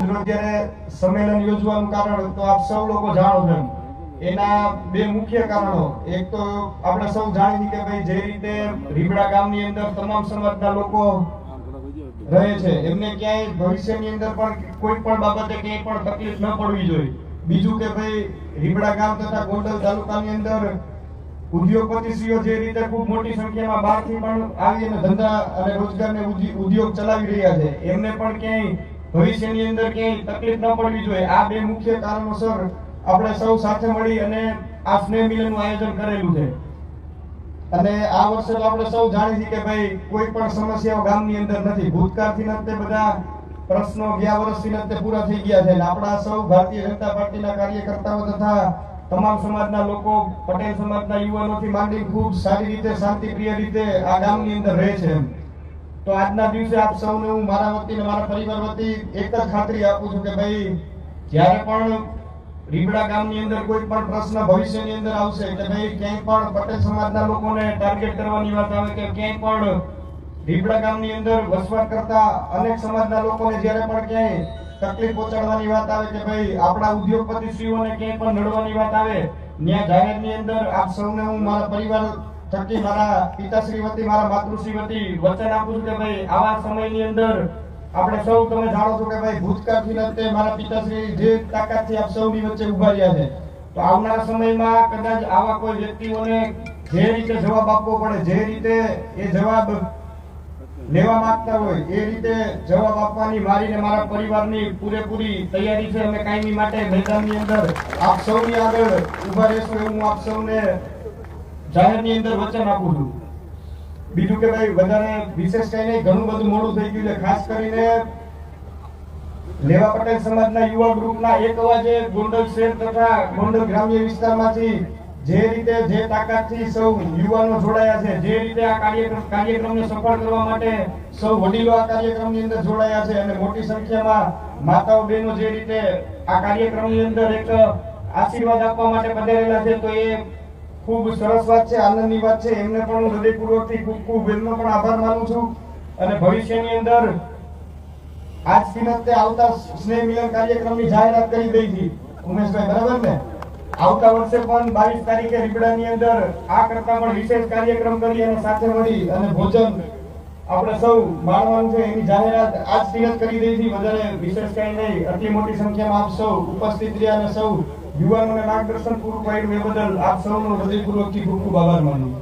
સંમેલન યોજવાનું કારણ તો આપ સૌ લોકો જાણો છો એના બે મુખ્ય કારણો. એક તો આપણે સૌ જાણીએ કે ભાઈ જે રીતે રીબડા ગામની અંદર તમામ સમાજના લોકો રહે છે, એમને ક્યાંય ભવિષ્યની અંદર પણ કોઈ પણ બાબતે ક્યાંય પણ તકલીફ ન પડવી જોઈએ. બીજું કે ભાઈ રીબડા ગામ તથા ગોંડલ તાલુકાની અંદર ઉદ્યોગપતિશ્રીઓ જે રીતે ખૂબ મોટી સંખ્યામાં બહારથી પણ આવી અને ધંધા અને રોજગારને ઉદ્યોગ ચલાવી રહ્યા છે, એમને પણ ક્યાંય ભવિષ્યની અંદર ક્યાંય તકલીફ ન પડવી જોઈએ. આ બે મુખ્ય કારણોસર આપણે સૌ સાથે મળી અને આ સ્નેહ મિલનનું આયોજન કરેલું છે. અને આ વર્ષે તો આપણે સૌ જાણીએ છીએ કે ભાઈ કોઈ પણ સમસ્યાઓ ગામની અંદર નથી. ભૂતકાળથી ન તે બધા પ્રશ્નો ગયા વર્ષથી ન તે પૂરા થઈ ગયા છે. આપણા સૌ ભારતીય જનતા પાર્ટીના કાર્યકર્તાઓ તથા તમામ સમાજના લોકો, પટેલ સમાજના યુવાનોથી માંડી ખૂબ સારી રીતે, શાંતિપ્રિય રીતે આ ગામની અંદર રહે છે. તો આજના દિવસે આપ સૌને હું મારા વતી મારા પરિવાર વતી એક જ ખાતરી આપું છું કે ભાઈ, જ્યારે પણ રીબડા ગામની અંદર કોઈ પણ પ્રશ્ન ભવિષ્યની અંદર આવશે કે ભાઈ, ક્યાંય પણ પટેલ સમાજના લોકોને ટાર્ગેટ કરવાની વાત આવે કે ક્યાંય પણ રીબડા ગામની અંદર વસવાટ કરતા અનેક સમાજના લોકોને જ્યારે પણ ક્યાંય તકલીફ પહોંચાડવાની વાત આવે કે ભાઈ, આપણા ઉદ્યોગપતિશ્રીઓને ક્યાંય પણ નડવાની વાત આવે, ત્યાં જાહેરની અંદર આપ સૌને હું મારા પરિવાર થકી મારા પિતાશ્રી વતી મારા માતૃશ્રી વતી વચન આપું છું કે ભાઈ, આવા સમયની અંદર આપણે સૌ તમે જાણો છો કે ભાઈ, ભૂતકાળથી ન મારા પિતાશ્રી જે તાકાતથી આપ સૌની વચ્ચે ઊભા રહ્યા છે. તો આવનારા સમયમાં કદાચ આવા કોઈ વ્યક્તિઓને જે રીતે જવાબ આપવો પડે, જે રીતે એ જવાબ લેવા માંગતા હોય, એ રીતે જવાબ આપવાની મારી ને મારા પરિવારની પૂરેપૂરી તૈયારી છે. અમે કાયમી માટે મેદાનની અંદર આપ સૌની આગળ ઊભા રહેશું એવું હું આપ સૌને જાહેરની અંદર વચન આપું છું. બીજું કે ભાઈ, વધારે વિશેષ કઈ નહીં, ઘણું બધું મોડું થઈ ગયું છે. ખાસ કરીને લેવા પટેલ સમાજના યુવા ગ્રુપના એક અવાજે ગોંડલ શહેર તથા ગોંડલ ગ્રામ્ય વિસ્તારમાંથી જે રીતે જે તાકાતથી સૌ યુવાનો જોડાયા છે, જે રીતે આ કાર્યક્રમ કાર્યક્રમને સફળ કરવા માટે સૌ વડીલો આ કાર્યક્રમની અંદર જોડાયા છે અને મોટી સંખ્યામાં માતાઓ, બહેનો જે રીતે આ કાર્યક્રમની અંદર એક આશીર્વાદ આપવા માટે પધારેલા છે, તો એ ખૂબ સરસ વાત છે, આનંદની વાત છે. એમને પણ હું હૃદયપૂર્વકથી ખૂબ ખૂબ એમનો પણ આભાર માનું છું. અને ભવિષ્યની અંદર આજ ન તે આવતા સ્નેહ મિલન કાર્યક્રમની જાહેરાત કરી દઈ હતી. ઉમેશભાઈ, બરાબર ને? આવતા વર્ષે પણ બાવીસ તારીખે રીબડાની અંદર આ કરતા પણ વિશેષ કાર્યક્રમ કરી અને સાથે મળી અને ભોજન આપણે સૌ માણવાનું છે એની જાહેરાત આજ દિવસ કરી દઈ હતી. વધારે વિશેષ કઈ નહીં. આટલી મોટી સંખ્યામાં આપ સૌ ઉપસ્થિત રહ્યા અને સૌ યુવાનોને માર્ગદર્શન પૂરું પાડ્યું એ બદલ આપ સૌનો હૃદયપૂર્વકથી ખૂબ ખૂબ આભાર માનું.